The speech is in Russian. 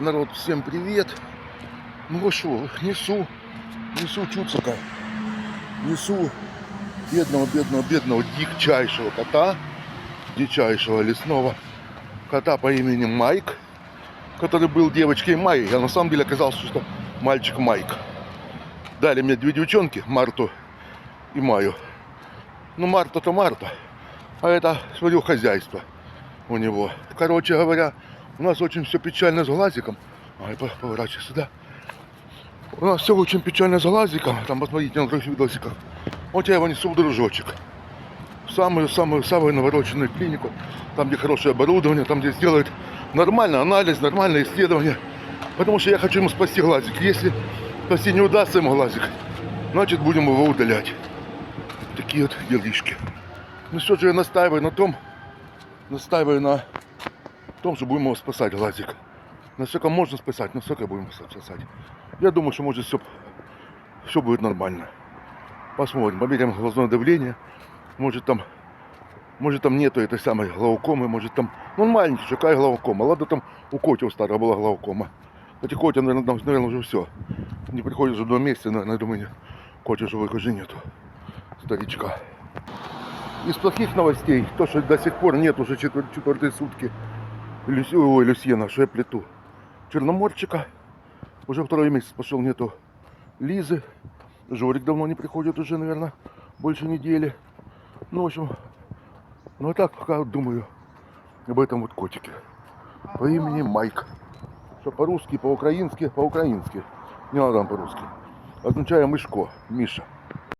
Народ, всем привет. Ну а что, несу, несу Чуцика, несу бедного, бедного, бедного дичайшего кота, дичайшего лесного кота по имени Майк, который был девочкой Майей, а на самом деле оказался, что мальчик Майк. Дали мне две девчонки, Марту и Маю. Ну, Марта-то Марта, а это свое хозяйство у него. Короче говоря, у нас очень все печально с глазиком. Ай, по- поворачивай сюда. У нас все очень печально с глазиком. Там посмотрите на других видосиках. Вот я его несу в дружочек. В самую-самую самую навороченную клинику. Там, где хорошее оборудование, там, где сделают нормальный анализ, нормальное исследование. Потому что я хочу ему спасти глазик. Если спасти не удастся ему глазик, значит будем его удалять. Такие вот делишки. Ну что же я настаиваю на том, настаиваю на том, что будем его спасать, глазик. Насколько можно спасать, насколько будем спасать. Я думаю, что может все, все будет нормально. Посмотрим, померяем глазное давление. Может там, может там нету этой самой глаукомы, может там, ну маленький, какая глаукома. Ладно, там у Коти у старого была глаукома. Кстати, Котя, наверное, там, наверное, уже все. Не приходит уже два месяца, наверное, думаю, Коти живой уже нету. Старичка. Из плохих новостей, то, что до сих пор нет уже четвер- четвертые сутки Люси, ой, Люсьена, что я плету. Черноморчика. Уже второй месяц пошел нету Лизы. Жорик давно не приходит уже, наверное, больше недели. Ну, в общем, ну а так пока думаю об этом вот котике. По имени Майк. Что по-русски, по-украински, по-украински. Не надо по-русски. Означает Мишко, Миша.